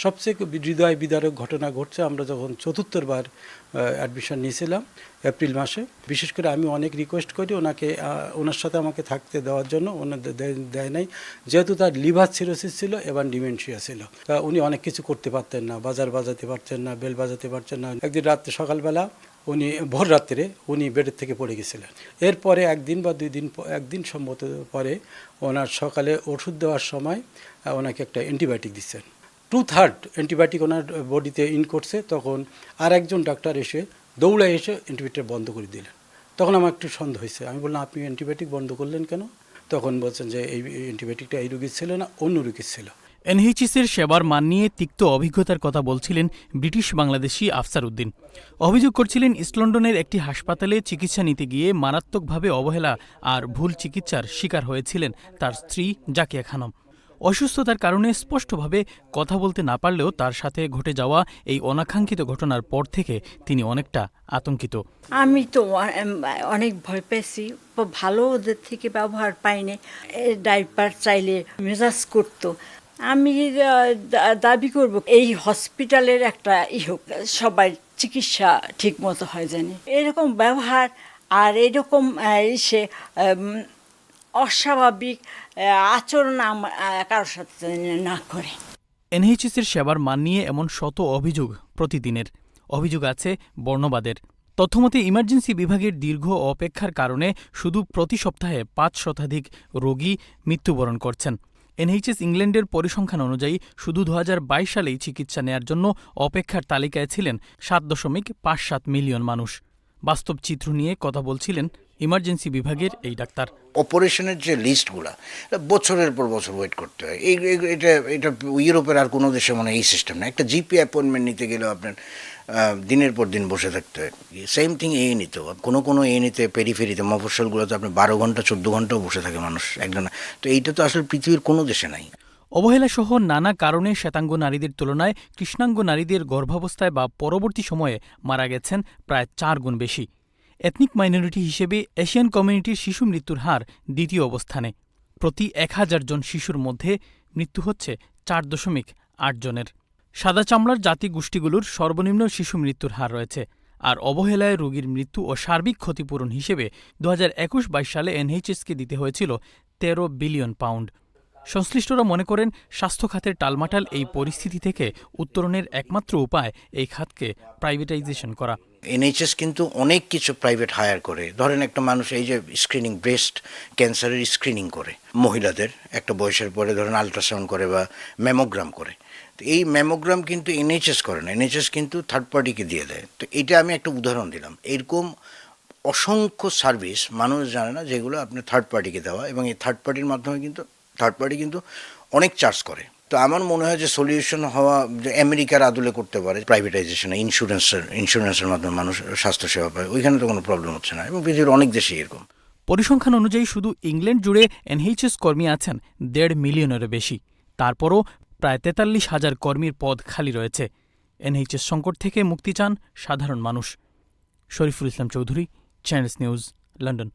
সবচেয়ে হৃদয় বিদারক ঘটনা ঘটছে, আমরা যখন চতুর্থবার অ্যাডমিশন নিয়েছিলাম এপ্রিল মাসে, বিশেষ করে আমি অনেক রিকোয়েস্ট করি ওনাকে ওনার সাথে আমাকে থাকতে দেওয়ার জন্য ওনার দেয়- নাই। যেহেতু তার লিভার সিরোসিস ছিল এবং ডিমেনশিয়া ছিল। তা উনি অনেক কিছু করতে পারতেন না, বাজার বাজাতে পারতেন না, বেল বাজাতে পারতেন না। একদিন রাত্রে সকালবেলা উনি, ভোর রাত্রে উনি বেডের থেকে পড়ে গেছিলেন। এরপরে একদিন বা দুই দিন একদিন সম্মত পরে ওনার সকালে ওষুধ দেওয়ার সময় ওনাকে একটা অ্যান্টিবায়োটিক দিচ্ছেন। টু থার্ড অ্যান্টিবায়োটিক ওনার বডিতে ইন করছে, তখন আর একজন ডাক্তার এসে দৌড়ায় এসে অ্যান্টিবায়োটিক বন্ধ করে দিলেন। তখন আমার একটু সন্দেহ হয়েছে। আমি বললাম, আপনি অ্যান্টিবায়োটিক বন্ধ করলেন কেন? তখন বলছেন যে, এই অ্যান্টিবায়োটিকটা এই রোগীর ছিল না, অন্য রোগীর ছিল। এনএইচএসের সেবার মান নিয়ে তিক্ত অভিজ্ঞতার কথা বলছিলেন ব্রিটিশ বাংলাদেশি আফসার উদ্দিন। অভিযোগ করছিলেন, ইস্ট লন্ডনের একটি হাসপাতালে চিকিৎসা নিতে গিয়ে মারাত্মকভাবে অবহেলা আর ভুল চিকিৎসার শিকার হয়েছিলেন তার স্ত্রী জাকিয়া খানম। অসুস্থতার কারণে স্পষ্টভাবে কথা বলতে না পারলেও তার সাথে ঘটে যাওয়া এই অনাকাঙ্ক্ষিত ঘটনার পর থেকে তিনি অনেকটা আতঙ্কিত। আমি তো অনেক ভয় পেয়েছি। ভালো ওদের থেকে ব্যবহার পাইনি। ডাইপার চাইলে মেজাজ করতো। আমি দাবি করব এই হসপিটালের একটা ই হোক সবাই চিকিৎসা ঠিক মতো হয় জানি। এরকম ব্যবহার আর এরকম উম, অস্বাভাবিক আচরণ কারোর সাথে না করে। এনএইচএসের সেবার মান নিয়ে এমন শত অভিযোগ প্রতিদিনের। অভিযোগ আছে বর্ণবাদের। তথ্যমতে ইমার্জেন্সি বিভাগের দীর্ঘ অপেক্ষার কারণে শুধু প্রতি সপ্তাহে পাঁচ শতাধিক রোগী মৃত্যুবরণ করছেন। এনএইচএস ইংল্যান্ডের পরিসংখ্যান অনুযায়ী শুধু দু হাজার বাইশ সালেই চিকিৎসা নেয়ার জন্য অপেক্ষার তালিকায় ছিলেন সাত দশমিক পাঁচ সাত মিলিয়ন মানুষ। বাস্তব চিত্র নিয়ে কথা বলছিলেন ইমার্জেন্সি বিভাগের এই ডাক্তার। অপারেশনের যে লিস্টগুলো, বছরের পর বছর ওয়েট করতে হয়। এই এটা এটা ইউরোপের আর কোনো দেশে মনে এই সিস্টেম না। একটা জিপি অ্যাপয়েন্টমেন্ট নিতে গেলেও আপনার দিনের পর দিন বসে থাকতে হয়। সেম থিং এ নিতেও কোনো কোনো এ নিতে, পেরিফেরিতে, মফস্বলগুলোতে আপনি বারো ঘণ্টা, চোদ্দ ঘন্টাও বসে থাকে মানুষ একজন। তো এইটা তো আসলে পৃথিবীর কোনো দেশে নাই। অবহেলাসহ নানা কারণে শ্বেতাঙ্গ নারীদের তুলনায় কৃষ্ণাঙ্গ নারীদের গর্ভাবস্থায় বা পরবর্তী সময়ে মারা গেছেন প্রায় চার গুণ বেশি। এথনিক মাইনরিটি হিসেবে এশিয়ান কমিউনিটির শিশু মৃত্যুর হার দ্বিতীয় অবস্থানে। প্রতি এক হাজার জন শিশুর মধ্যে মৃত্যু হচ্ছে চার দশমিক আট জনের। সাদা চামড়ার জাতি গোষ্ঠীগুলোর সর্বনিম্ন শিশু মৃত্যুর হার রয়েছে। আর অবহেলায় রোগীর মৃত্যু ও সার্বিক ক্ষতিপূরণ হিসেবে দু হাজার একুশ বাইশ সালে এনএইচএসকে দিতে হয়েছিল তেরো বিলিয়ন পাউন্ড। সংশ্লিষ্টরা মনে করেন স্বাস্থ্য খাতের টালমাটাল এই পরিস্থিতি থেকে উত্তরণের একমাত্র উপায় এই খাতকে প্রাইভেটাইজেশন করা। এনএইচএস কিন্তু অনেক কিছু প্রাইভেট হায়ার করে। ধরেন একটা মানুষ এই যে স্ক্রিনিং ব্রেস্ট ক্যান্সারের স্ক্রিনিং করে। মহিলাদের একটা বয়সের পরে ধরেন আলট্রাসাউন্ড করে বা ম্যামোগ্রাম করে। তো এই ম্যামোগ্রাম কিন্তু এনএইচএস করে না। এনএইচএস কিন্তু থার্ড পার্টিকে দিয়ে দেয়। তো এটা আমি একটা উদাহরণ দিলাম। এরকম অসংখ্য সার্ভিস মানুষ জানে না যেগুলো আপনার থার্ড পার্টিকে দেওয়া এবং এই থার্ড পার্টির মাধ্যমে কিন্তু থার্ড পার্টি কিন্তু অনেক চার্জ করে। তো আমার মনে হয় যে সলিউশন হওয়া যে আমেরিকার আদলে করতে পারে প্রাইভেটাইজেশনে ইন্স্যুরেন্সের ইন্স্যুরেন্সের মাধ্যমে মানুষ স্বাস্থ্যসেবা পায়, ওইখানে তো কোনো প্রবলেম হচ্ছে না। এবং পৃথিবীর অনেক দেশেই এরকম। পরিসংখ্যান অনুযায়ী শুধু ইংল্যান্ড জুড়ে এনএইচএস কর্মী আছেন দেড় মিলিয়নেরও বেশি। তারপরও প্রায় তেতাল্লিশ হাজার কর্মীর পদ খালি রয়েছে। এনএইচএস সংকট থেকে মুক্তি চান সাধারণ মানুষ। Shariful Islam Chowdhury Channel S news London